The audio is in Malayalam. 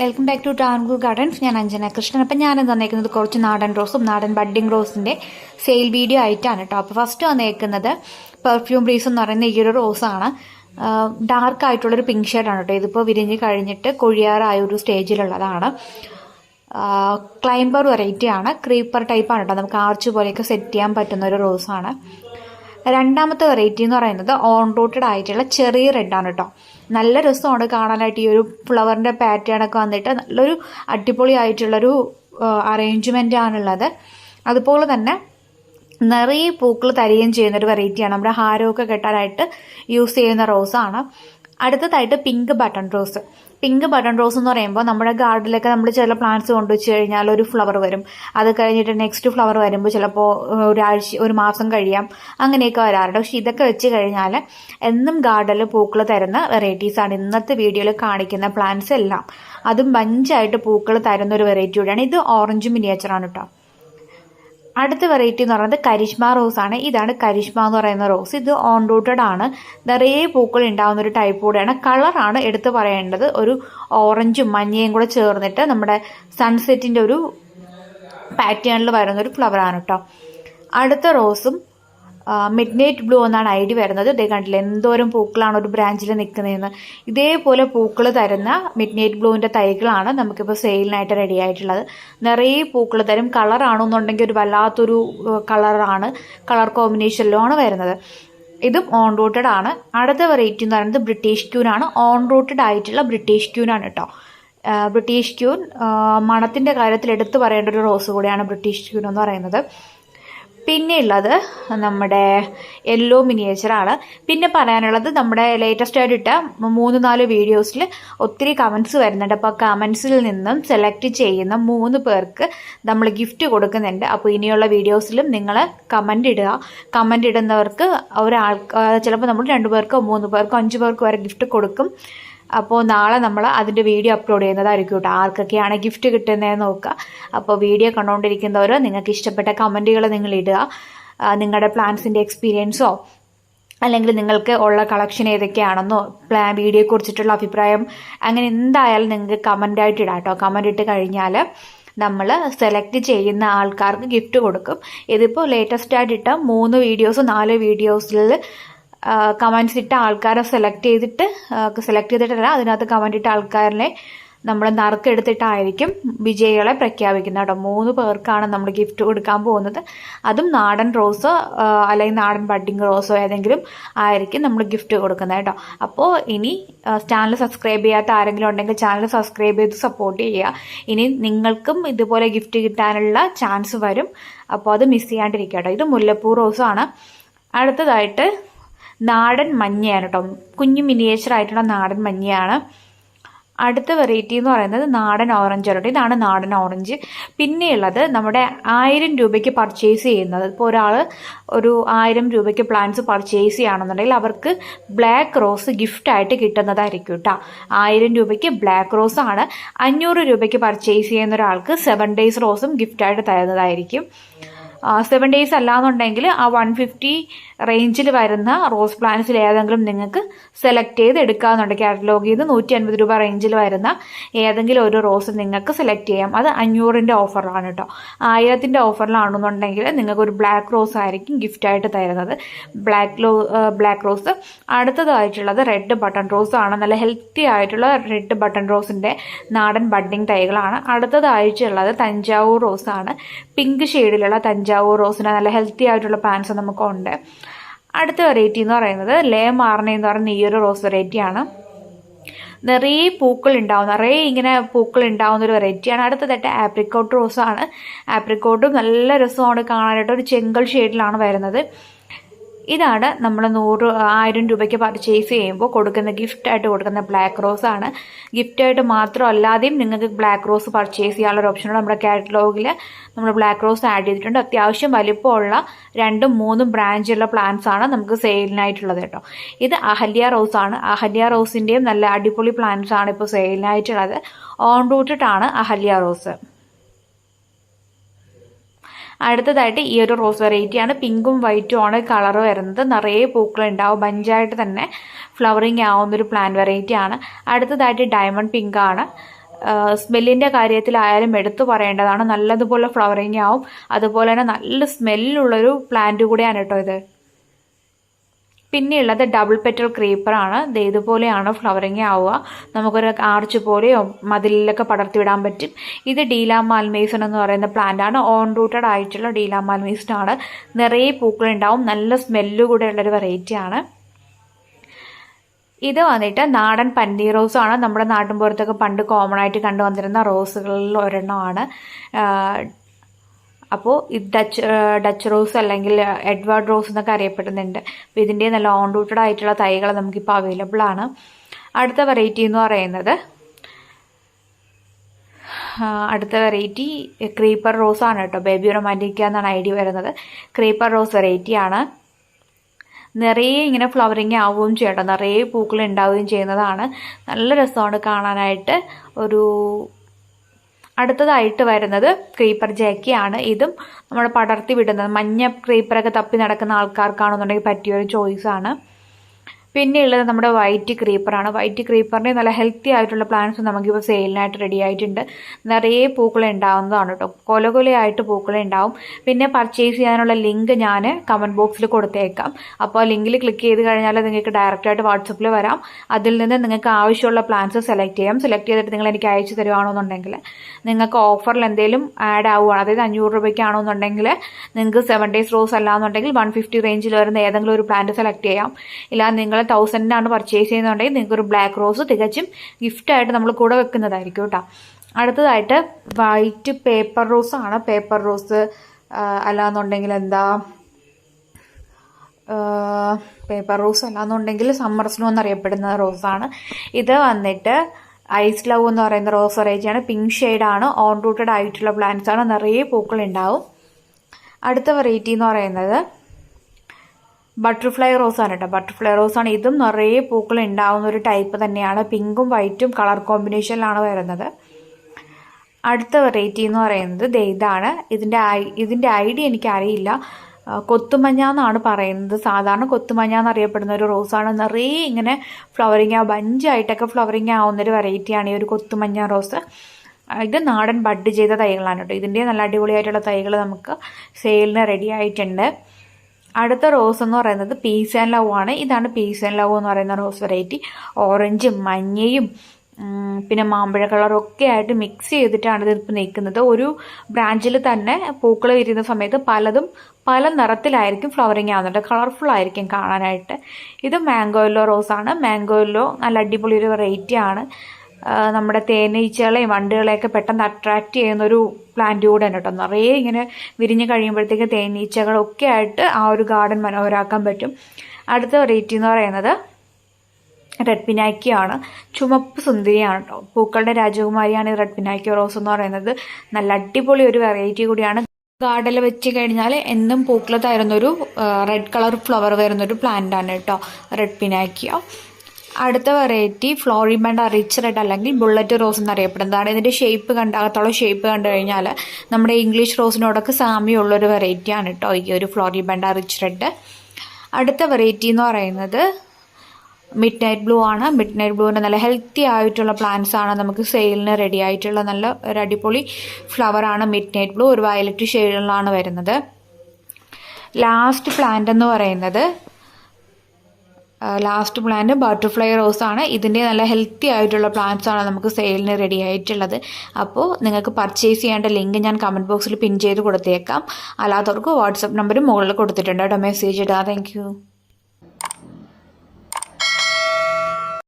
Welcome back to Tankur gardens ഞാൻ അഞ്ജന കൃഷ്ണൻ. അപ്പം ഞാൻ തന്നേക്കുന്നത് കുറച്ച് നാടൻ റോസും നാടൻ ബഡ്ഡിംഗ് റോസിന്റെ സെയിൽ വീഡിയോ ആയിട്ടാണ് കേട്ടോ. അപ്പോൾ ഫസ്റ്റ് വന്നേക്കുന്നത് പെർഫ്യൂം ബ്രീസ് എന്ന് പറയുന്ന ഈ ഒരു റോസാണ് ഡാർക്ക് ആയിട്ടുള്ളൊരു പിങ്ക് ഷെയ്ഡാണ് കേട്ടോ. ഇതിപ്പോൾ വിരിഞ്ഞ് കഴിഞ്ഞിട്ട് കൊഴിയാറായ ഒരു സ്റ്റേജിലുള്ളതാണ്. ക്ലൈംബർ വെറൈറ്റിയാണ് ക്രീപ്പർ ടൈപ്പാണ് കേട്ടോ. നമുക്ക് ആർച്ച് പോലെയൊക്കെ സെറ്റ് ചെയ്യാൻ പറ്റുന്ന ഒരു റോസാണ്. രണ്ടാമത്തെ വെറൈറ്റി എന്ന് പറയുന്നത് ഓൺ റൂട്ടഡ് ആയിട്ടുള്ള ചെറിയ റെഡാണ് കേട്ടോ നല്ല രസമാണ് കാണാനായിട്ട് ഈ ഒരു ഫ്ലവറിന്റെ പാറ്റേണൊക്കെ വന്നിട്ട് നല്ലൊരു അടിപൊളി ആയിട്ടുള്ളൊരു അറേഞ്ച്മെന്റ് ആണുള്ളത്. അതുപോലെ തന്നെ നിറയെ പൂക്കൾ തരികയും ചെയ്യുന്ന ഒരു വെറൈറ്റിയാണ് നമ്മുടെ ഹാരമൊക്കെ കെട്ടാനായിട്ട് യൂസ് ചെയ്യുന്ന റോസാണ് അടുത്തതായിട്ട് pink button rose pink button rose എന്ന് പറയുമ്പോൾ നമ്മുടെ ഗാർഡനിലൊക്കെ നമ്മൾ ചില പ്ലാന്റ്സ് കൊണ്ടുവച്ച് കഴിഞ്ഞാൽ ഒരു ഫ്ലവർ വരും. അത് കഴിഞ്ഞിട്ട് നെക്സ്റ്റ് ഫ്ലവർ വരുമ്പോൾ ചിലപ്പോൾ ഒരാഴ്ച ഒരു മാസം കഴിയാം. അങ്ങനെയൊക്കെ വരാറുണ്ട്. പക്ഷെ ഇതൊക്കെ വെച്ച് കഴിഞ്ഞാൽ എന്നും ഗാർഡനിൽ പൂക്കൾ തരുന്ന വെറൈറ്റീസാണ് ഇന്നത്തെ വീഡിയോയിൽ കാണിക്കുന്ന പ്ലാന്റ്സ് എല്ലാം. അതും ബഞ്ചായിട്ട് പൂക്കൾ തരുന്ന ഒരു വെറൈറ്റി കൂടിയാണ്. ഇത് ഓറഞ്ച് മിനിയേച്ചറാണ് കേട്ടോ അടുത്ത വെറൈറ്റി എന്ന് പറയുന്നത് കരിഷ്മ റോസ് ആണ്. ഇതാണ് കരിഷ്മ എന്ന് പറയുന്ന റോസ് ഇത് ഓൺ റൂട്ടഡ് ആണ്. നിറയെ പൂക്കൾ ഉണ്ടാകുന്ന ഒരു ടൈപ്പ് കൂടെയാണ്. കളറാണ് എടുത്തു പറയേണ്ടത്. ഒരു ഓറഞ്ചും മഞ്ഞയും കൂടെ ചേർന്നിട്ട് നമ്മുടെ സൺസെറ്റിന്റെ ഒരു പാറ്റേണിൽ വരുന്ന ഒരു ആണ് കേട്ടോ അടുത്ത റോസും മിഡ് നൈറ്റ് ബ്ലൂ എന്നാണ് ഐ ഡി വരുന്നത്. ഇതേ കണ്ടില്ല എന്തോരം പൂക്കളാണ് ഒരു ബ്രാഞ്ചിൽ നിൽക്കുന്നതെന്ന് ഇതേപോലെ പൂക്കൾ തരുന്ന മിഡ് നൈറ്റ് ബ്ലൂവിന്റെ തൈകളാണ് നമുക്കിപ്പോൾ സെയിലിനായിട്ട് റെഡി ആയിട്ടുള്ളത്. നിറയെ പൂക്കൾ തരും. കളറാണെന്നുണ്ടെങ്കിൽ ഒരു വല്ലാത്തൊരു കളറാണ് കളർ കോമ്പിനേഷനിലുമാണ് വരുന്നത്. ഇതും ഓൺ റൂട്ടഡ് ആണ്. അടുത്ത വെറൈറ്റി എന്ന് പറയുന്നത് ബ്രിട്ടീഷ് ക്യൂനാണ് ഓൺ റൂട്ടഡ് ആയിട്ടുള്ള ബ്രിട്ടീഷ് ക്യൂനാണ് കേട്ടോ ബ്രിട്ടീഷ് ക്യൂൻ മണത്തിന്റെ കാര്യത്തിൽ എടുത്തു പറയേണ്ട ഒരു റോസ് കൂടിയാണ് ബ്രിട്ടീഷ് ക്യൂൻ എന്ന് പറയുന്നത്. പിന്നെ ഉള്ളത് നമ്മുടെ യെല്ലോ മിനിയേച്ചറാണ് പിന്നെ പറയാനുള്ളത് നമ്മുടെ ലേറ്റസ്റ്റ് ആയിട്ട് ഇട്ട മൂന്ന് നാല് വീഡിയോസിൽ ഒത്തിരി കമൻസ് വരുന്നുണ്ട്. അപ്പോൾ കമൻസിൽ നിന്നും സെലക്ട് ചെയ്യുന്ന മൂന്ന് പേർക്ക് നമ്മൾ ഗിഫ്റ്റ് കൊടുക്കുന്നുണ്ട്. അപ്പോൾ ഇനിയുള്ള വീഡിയോസിലും നിങ്ങൾ കമന്റ് ഇടുക. കമന്റ് ഇടുന്നവർക്ക് ഒരാൾ ചിലപ്പോൾ നമ്മൾ രണ്ട് പേർക്കോ മൂന്ന് പേർക്കോ അഞ്ച് പേർക്കോ വരെ ഗിഫ്റ്റ് കൊടുക്കും. അപ്പോൾ നാളെ നമ്മൾ അതിന്റെ വീഡിയോ അപ്ലോഡ് ചെയ്യുന്നതായിരിക്കും കേട്ടോ. ആർക്കൊക്കെയാണ് ഗിഫ്റ്റ് കിട്ടുന്നതെന്ന് നോക്കുക അപ്പോൾ വീഡിയോ കണ്ടുകൊണ്ടിരിക്കുന്നവർ നിങ്ങൾക്ക് ഇഷ്ടപ്പെട്ട കമന്റുകൾ നിങ്ങൾ ഇടുക. നിങ്ങളുടെ പ്ലാൻസിന്റെ എക്സ്പീരിയൻസോ അല്ലെങ്കിൽ നിങ്ങൾക്ക് ഉള്ള കളക്ഷൻ ഏതൊക്കെയാണെന്നോ പ്ലാൻ വീഡിയോയെ കുറിച്ചിട്ടുള്ള അഭിപ്രായം അങ്ങനെ എന്തായാലും നിങ്ങൾക്ക് കമന്റായിട്ട് ഇടാം കേട്ടോ. കമന്റ് ഇട്ട് കഴിഞ്ഞാൽ നമ്മൾ സെലക്ട് ചെയ്യുന്ന ആൾക്കാർക്ക് ഗിഫ്റ്റ് കൊടുക്കും. ഇതിപ്പോൾ ലേറ്റസ്റ്റ് ആയിട്ട് ഇട്ട മൂന്ന് വീഡിയോസ് നാല് വീഡിയോസിൽ കമൻസ് ഇട്ട ആൾക്കാരെ സെലക്ട് ചെയ്തിട്ട് സെലക്ട് ചെയ്തിട്ടല്ല അതിനകത്ത് കമന്റ് ഇട്ട ആൾക്കാരനെ നമ്മൾ നറുക്കെടുത്തിട്ടായിരിക്കും വിജയികളെ പ്രഖ്യാപിക്കുന്നത് കേട്ടോ. മൂന്ന് പേർക്കാണ് നമ്മൾ ഗിഫ്റ്റ് കൊടുക്കാൻ പോകുന്നത്. അതും നാടൻ റോസോ അല്ലെങ്കിൽ നാടൻ ബഡ്ഡിങ് റോസോ ഏതെങ്കിലും ആയിരിക്കും നമ്മൾ ഗിഫ്റ്റ് കൊടുക്കുന്നത് കേട്ടോ. അപ്പോൾ ഇനി ചാനൽ സബ്സ്ക്രൈബ് ചെയ്യാത്ത ആരെങ്കിലും ഉണ്ടെങ്കിൽ ചാനൽ സബ്സ്ക്രൈബ് ചെയ്ത് സപ്പോർട്ട് ചെയ്യുക. ഇനി നിങ്ങൾക്കും ഇതുപോലെ ഗിഫ്റ്റ് കിട്ടാനുള്ള ചാൻസ് വരും. അപ്പോൾ അത് മിസ് ചെയ്യാണ്ടിരിക്കുക കേട്ടോ. ഇത് മുല്ലപ്പൂ റോസാണ് അടുത്തതായിട്ട് നാടൻ മഞ്ഞയാണ് കേട്ടോ കുഞ്ഞു മിനിയേച്ചർ ആയിട്ടുള്ള നാടൻ മഞ്ഞയാണ്. അടുത്ത വെറൈറ്റി എന്ന് പറയുന്നത് നാടൻ ഓറഞ്ച് ആണ് ഇതാണ് നാടൻ ഓറഞ്ച് പിന്നെയുള്ളത് നമ്മുടെ ആയിരം രൂപയ്ക്ക് പർച്ചേസ് ചെയ്യുന്നത്. ഇപ്പോൾ ഒരാൾ ഒരു ആയിരം രൂപയ്ക്ക് പ്ലാന്റ്സ് പർച്ചേസ് ചെയ്യുകയാണെന്നുണ്ടെങ്കിൽ അവർക്ക് ബ്ലാക്ക് റോസ് ഗിഫ്റ്റായിട്ട് കിട്ടുന്നതായിരിക്കും കേട്ടോ ആയിരം രൂപയ്ക്ക് ബ്ലാക്ക് റോസ് ആണ്. അഞ്ഞൂറ് രൂപയ്ക്ക് പർച്ചേസ് ചെയ്യുന്ന ഒരാൾക്ക് സെവൻ ഡേയ്സ് റോസും ഗിഫ്റ്റായിട്ട് തരുന്നതായിരിക്കും. സെവൻ ഡേയ്സ് അല്ലാന്നുണ്ടെങ്കിൽ ആ വൺ ഫിഫ്റ്റി റേഞ്ചിൽ വരുന്ന റോസ് പ്ലാന്റ്സിൽ ഏതെങ്കിലും നിങ്ങൾക്ക് സെലക്ട് ചെയ്ത് എടുക്കാമെന്നുണ്ട് കാറ്റലോഗ് ചെയ്ത് നൂറ്റി അൻപത് രൂപ റേഞ്ചിൽ വരുന്ന ഏതെങ്കിലും ഒരു റോസ് നിങ്ങൾക്ക് സെലക്ട് ചെയ്യാം. അത് അഞ്ഞൂറിന്റെ ഓഫറിലാണ് കേട്ടോ ആയിരത്തിന്റെ ഓഫറിലാണെന്നുണ്ടെങ്കിൽ നിങ്ങൾക്ക് ഒരു ബ്ലാക്ക് റോസ് ആയിരിക്കും ഗിഫ്റ്റായിട്ട് തരുന്നത്. ബ്ലാക്ക് ബ്ലാക്ക് റോസ് അടുത്തതായിട്ടുള്ളത് റെഡ് ബട്ടൺ റോസ് ആണ്. നല്ല ഹെൽത്തി ആയിട്ടുള്ള റെഡ് ബട്ടൺ റോസിന്റെ നാടൻ ബഡ്ഡിങ് തൈകളാണ്. അടുത്തതായിട്ടുള്ളത് തഞ്ചാവൂർ റോസ് ആണ്. പിങ്ക് ഷെയ്ഡിലുള്ള തഞ്ചാവൂർ റോസിന് നല്ല ഹെൽത്തി ആയിട്ടുള്ള പ്ലാന്റ്സ് നമുക്കുണ്ട്. അടുത്ത വെറൈറ്റി എന്ന് പറയുന്നത് ലേ മാർണ എന്ന് പറയുന്ന ഈ ഒരു റോസ് വെറൈറ്റിയാണ് നിറയെ പൂക്കൾ ഉണ്ടാവും. നിറയെ ഇങ്ങനെ പൂക്കൾ ഉണ്ടാവുന്ന ഒരു വെറൈറ്റിയാണ് അടുത്തതായിട്ട് ആപ്രിക്കോട്ട് റോസാണ്. ആപ്രിക്കോട്ടും നല്ല രസമാണ് കാണാനായിട്ട്. ഒരു ചെങ്കൽ ഷെയ്ഡിലാണ് വരുന്നത്. ഇതാണ് നമ്മൾ നൂറ് ആയിരം രൂപയ്ക്ക് പർച്ചേസ് ചെയ്യുമ്പോൾ കൊടുക്കുന്ന ഗിഫ്റ്റായിട്ട് കൊടുക്കുന്ന ബ്ലാക്ക് റോസ് ആണ്. ഗിഫ്റ്റായിട്ട് മാത്രമല്ലാതെയും നിങ്ങൾക്ക് ബ്ലാക്ക് റോസ് പർച്ചേസ് ചെയ്യാനുള്ള ഓപ്ഷനുണ്ട് നമ്മുടെ കാറ്റലോഗിൽ നമ്മൾ ബ്ലാക്ക് റോസ് ആഡ് ചെയ്തിട്ടുണ്ട്. അത്യാവശ്യം വലിപ്പമുള്ള രണ്ടും മൂന്നും ബ്രാഞ്ചുള്ള പ്ലാന്റ്സ് ആണ് നമുക്ക് സെയിലിനായിട്ടുള്ളത് കേട്ടോ. ഇത് അഹല്യ റോസ് ആണ്. അഹല്യ റോസിന്റെയും നല്ല അടിപൊളി പ്ലാന്റ്സ് ആണ് ഇപ്പോൾ സെയിലിനായിട്ടുള്ളത് ഓൺ റൂട്ടിട്ടാണ് അഹല്യ റോസ് അടുത്തതായിട്ട് ഈ ഒരു റോസ് വെറൈറ്റിയാണ്. പിങ്കും വൈറ്റും ആണ് കളർ വരുന്നത്. നിറയെ പൂക്കൾ ഉണ്ടാവും ബഞ്ചായിട്ട് തന്നെ ഫ്ലവറിങ് ആവുന്നൊരു പ്ലാന്റ് വെറൈറ്റി ആണ് അടുത്തതായിട്ട് ഡയമണ്ട് പിങ്ക് ആണ്. സ്മെല്ലിന്റെ കാര്യത്തിലായാലും എടുത്തു പറയേണ്ടതാണ്. നല്ലതുപോലെ ഫ്ലവറിങ് ആവും. അതുപോലെ തന്നെ നല്ല സ്മെല്ലുള്ളൊരു പ്ലാന്റ് കൂടിയാണ് കേട്ടോ ഇത്. പിന്നെയുള്ളത് ഡബിൾ പെറ്റൽ ക്രീപ്പറാണ് ഇത് ഇതുപോലെയാണ് ഫ്ലവറിങ് ആവുക. നമുക്കൊരു ആർച്ച് പോലെയോ മതിലിലൊക്കെ പടർത്തി വിടാൻ പറ്റും. ഇത് ഡീലാ മാൽമേസൺ എന്ന് പറയുന്ന പ്ലാന്റ് ആണ്. ഓൺ റൂട്ടഡ് ആയിട്ടുള്ള ഡീലാ മാൽമേസൺ ആണ്. നിറയെ പൂക്കളുണ്ടാവും നല്ല സ്മെല്ല് കൂടെ ഉള്ളൊരു വെറൈറ്റി ആണ്. ഇത് വന്നിട്ട് നാടൻ പന്നി റോസ് ആണ്. നമ്മുടെ നാട്ടിൻപുറത്തൊക്കെ പണ്ട് കോമൺ ആയിട്ട് കണ്ടുവന്നിരുന്ന റോസുകളിൽ ഒരെണ്ണമാണ്. അപ്പോൾ ഇത് ഡച്ച് ഡച്ച് റോസ് അല്ലെങ്കിൽ എഡ്വേർഡ് റോസ് എന്നൊക്കെ അറിയപ്പെടുന്നുണ്ട്. അപ്പോൾ ഇതിന്റെ നല്ല ഓൺ റൂട്ടഡ് ആയിട്ടുള്ള തൈകൾ നമുക്കിപ്പോൾ അവൈലബിൾ ആണ്. അടുത്ത വെറൈറ്റി എന്ന് പറയുന്നത് അടുത്ത വെറൈറ്റി ക്രീപ്പർ റോസ് ആണ് കേട്ടോ. ബേബി റൊമാന്റിക്ക എന്നാണ് ഐ ഡി വരുന്നത്. ക്രീപ്പർ റോസ് വെറൈറ്റി ആണ്. നിറയെ ഇങ്ങനെ ഫ്ലവറിങ് ആവുകയും ചെയ്യട്ടോ. നിറയെ പൂക്കൾ ഉണ്ടാവുകയും ചെയ്യുന്നതാണ്. നല്ല രസമാണ് കാണാനായിട്ട്. ഒരു അടുത്തതായിട്ട് വരുന്നത് ക്രീപ്പർ ജാക്കിയാണ്. ഇതും നമ്മൾ പടർത്തി വിടുന്നത്. മഞ്ഞ ക്രീപ്പറൊക്കെ തപ്പി നടക്കുന്ന ആൾക്കാർക്കാണെന്നുണ്ടെങ്കിൽ പറ്റിയൊരു ചോയ്സാണ് പിന്നെ ഉള്ളത് നമ്മുടെ വൈറ്റ് ക്രീപ്പറാണ് വൈറ്റ് ക്രീപ്പറിന്റെ നല്ല ഹെൽത്തി ആയിട്ടുള്ള പ്ലാന്റ്സ് നമുക്കിപ്പോൾ സെയിലിനായിട്ട് റെഡി ആയിട്ടുണ്ട്. നിറയെ പൂക്കൾ ഉണ്ടാവുന്നതാണ് കേട്ടോ കൊല കൊലയായിട്ട് പൂക്കൾ ഉണ്ടാവും. പിന്നെ പർച്ചേസ് ചെയ്യാനുള്ള ലിങ്ക് ഞാൻ കമന്റ് ബോക്സിൽ കൊടുത്തേക്കാം. അപ്പോൾ ലിങ്കിൽ ക്ലിക്ക് ചെയ്ത് കഴിഞ്ഞാൽ നിങ്ങൾക്ക് ഡയറക്റ്റായിട്ട് വാട്സപ്പിൽ വരാം. അതിൽ നിന്ന് നിങ്ങൾക്ക് ആവശ്യമുള്ള പ്ലാന്റ്സ് സെലക്ട് ചെയ്യാം. സെലക്ട് ചെയ്തിട്ട് നിങ്ങൾ എനിക്ക് അയച്ചു തരുവാണെന്നുണ്ടെങ്കിൽ നിങ്ങൾക്ക് ഓഫറിൽ എന്തെങ്കിലും ആഡ് ആവുകയാണ് അതായത് അഞ്ഞൂറ് രൂപയ്ക്കാണെന്നുണ്ടെങ്കിൽ നിങ്ങൾക്ക് സെവൻ ഡേയ്സ് റോസ് അല്ലാന്നുണ്ടെങ്കിൽ വൺ ഫിഫ്റ്റി റേഞ്ചിൽ വരുന്ന ഏതെങ്കിലും ഒരു പ്ലാന്റ് സെലക്ട് ചെയ്യാം. ഇല്ല നിങ്ങൾ തൗസൻഡിനാണ് പർച്ചേസ് ചെയ്യുന്നുണ്ടെങ്കിൽ നിങ്ങൾക്ക് ഒരു ബ്ലാക്ക് റോസ് തികച്ചും ഗിഫ്റ്റായിട്ട് നമ്മൾ കൂടെ വെക്കുന്നതായിരിക്കും കേട്ടോ അടുത്തതായിട്ട് വൈറ്റ് പേപ്പർ റോസ് ആണ്. പേപ്പർ റോസ് അല്ലാന്നുണ്ടെങ്കിൽ എന്താ പേപ്പർ റോസ് അല്ലാന്നുണ്ടെങ്കിൽ സമ്മർ സ്നോ എന്നറിയപ്പെടുന്ന റോസാണ് ഇത് വന്നിട്ട് ഐസ് ലവ് എന്ന് പറയുന്ന റോസ് വെറൈറ്റിയാണ് പിങ്ക് ഷെയ്ഡാണ് ഓൺ റൂട്ടഡ് ആയിട്ടുള്ള പ്ലാന്റ്സ് ആണ്. നിറയെ പൂക്കൾ ഉണ്ടാവും. അടുത്ത വെറൈറ്റി എന്ന് പറയുന്നത് ബട്ടർഫ്ലൈ റോസ് ആണ് കേട്ടോ. ബട്ടർഫ്ലൈ റോസ് ആണ്. ഇതും നിറയെ പൂക്കൾ ഉണ്ടാവുന്ന ഒരു ടൈപ്പ് തന്നെയാണ്. പിങ്കും വൈറ്റും കളർ കോമ്പിനേഷനിലാണ് വരുന്നത്. അടുത്ത വെറൈറ്റി എന്ന് പറയുന്നത് ദേ ഇതാണ്. ഇതിന്റെ ഇതിന്റെ ഐഡിയ എനിക്കറിയില്ല. കൊത്തുമഞ്ഞ എന്നാണ് പറയുന്നത്. സാധാരണ കൊത്തുമഞ്ഞ എന്നറിയപ്പെടുന്ന ഒരു റോസാണ് നിറയെ ഇങ്ങനെ ഫ്ലവറിങ് ആ ബഞ്ചായിട്ടൊക്കെ ഫ്ലവറിങ് ആവുന്ന ഒരു വെറൈറ്റിയാണ് ഈ ഒരു കൊത്തുമഞ്ഞ റോസ് ഇത് നാടൻ ബഡ് ചെയ്ത തൈകളാണ് കേട്ടോ. ഇതിന്റെ നല്ല അടിപൊളിയായിട്ടുള്ള തൈകൾ നമുക്ക് സെയിലിന് റെഡി ആയിട്ടുണ്ട്. അടുത്ത റോസ് എന്ന് പറയുന്നത് പീസ് ആൻഡ് ലവ് ആണ്. ഇതാണ് പീസ് ആൻഡ് ലവ് എന്ന് പറയുന്ന റോസ് വെറൈറ്റി. ഓറഞ്ചും മഞ്ഞയും പിന്നെ മാമ്പഴ കളറൊക്കെ ആയിട്ട് മിക്സ് ചെയ്തിട്ടാണ് ഇതിപ്പോൾ നിൽക്കുന്നത്. ഒരു ബ്രാഞ്ചിൽ തന്നെ പൂക്കൾ വിരിയുന്ന സമയത്ത് പലതും പല നിറത്തിലായിരിക്കും ഫ്ലവറിങ് ആവുന്നുണ്ട്. കളർഫുൾ ആയിരിക്കും കാണാനായിട്ട്. ഇത് മാംഗോയിലോ റോസാണ് മാംഗോയിലോ നല്ല അടിപൊളി ഒരു വെറൈറ്റി ആണ്. നമ്മുടെ തേനീച്ചകളെയും വണ്ടുകളെയൊക്കെ പെട്ടെന്ന് അട്രാക്റ്റ് ചെയ്യുന്ന ഒരു പ്ലാന്റ് കൂടെ കേട്ടോ. നിറയെ ഇങ്ങനെ വിരിഞ്ഞ് കഴിയുമ്പോഴത്തേക്ക് തേനീച്ചകളൊക്കെ ആയിട്ട് ആ ഒരു ഗാർഡൻ മനോഹരാക്കാൻ പറ്റും. അടുത്ത വെറൈറ്റി എന്ന് പറയുന്നത് റെഡ് പിനാക്കിയാണ് ചുമപ്പ് സുന്ദരിയാണ് കേട്ടോ. പൂക്കളുടെ രാജകുമാരിയാണ് ഈ റെഡ് പിനാക്കി റോസ് എന്ന് പറയുന്നത്. നല്ല അടിപൊളി ഒരു വെറൈറ്റി കൂടിയാണ്. ഗാർഡനിൽ വെച്ച് കഴിഞ്ഞാൽ എന്നും പൂക്കൾ തരുന്നൊരു റെഡ് കളർ ഫ്ലവർ വരുന്നൊരു പ്ലാന്റ് ആണ് കേട്ടോ റെഡ് പിനാക്കിയോ അടുത്ത വെറൈറ്റി ഫ്ലോറിബണ്ട റിച്ച് റെഡ് അല്ലെങ്കിൽ ബുള്ളറ്റ് റോസ് എന്നറിയപ്പെടുന്നതാണ് ഇതിന്റെ ഷേപ്പ് കണ്ട അകത്തോളം ഷേപ്പ് കണ്ടു കഴിഞ്ഞാൽ നമ്മുടെ ഇംഗ്ലീഷ് റോസിനോടൊക്കെ സാമ്യമുള്ളൊരു വെറൈറ്റിയാണ് കേട്ടോ ഈ ഒരു ഫ്ലോറിബണ്ട റിച്ച് റെഡ് അടുത്ത വെറൈറ്റി എന്ന് പറയുന്നത് മിഡ് നൈറ്റ് ബ്ലൂ ആണ്. മിഡ് നൈറ്റ് ബ്ലൂവിന്റെ നല്ല ഹെൽത്തി ആയിട്ടുള്ള പ്ലാന്റ്സ് ആണ്. നമുക്ക് സെയിലിന് റെഡി ആയിട്ടുള്ള നല്ല ഒരു അടിപൊളി ഫ്ലവറാണ് മിഡ് നൈറ്റ് ബ്ലൂ ഒരു വയലറ്റ് ഷെയ്ഡിലാണ് വരുന്നത്. ലാസ്റ്റ് പ്ലാന്റ് എന്ന് പറയുന്നത് ലാസ്റ്റ് പ്ലാന്റ് ബട്ടർഫ്ലൈ റോസ് ആണ്. ഇതിന്റെ നല്ല ഹെൽത്തി ആയിട്ടുള്ള പ്ലാന്റ്സ് ആണ് നമുക്ക് സെയിലിന് റെഡി ആയിട്ടുള്ളത്. അപ്പോൾ നിങ്ങൾക്ക് പർച്ചേസ് ചെയ്യേണ്ട ലിങ്ക് ഞാൻ കമന്റ് ബോക്സിൽ പിൻ ചെയ്ത് കൊടുത്തേക്കാം. അല്ലാത്തവർക്ക് വാട്സപ്പ് നമ്പർ മുകളിൽ കൊടുത്തിട്ടുണ്ട് കേട്ടോ മെസ്സേജ് ഇടാം താങ്ക്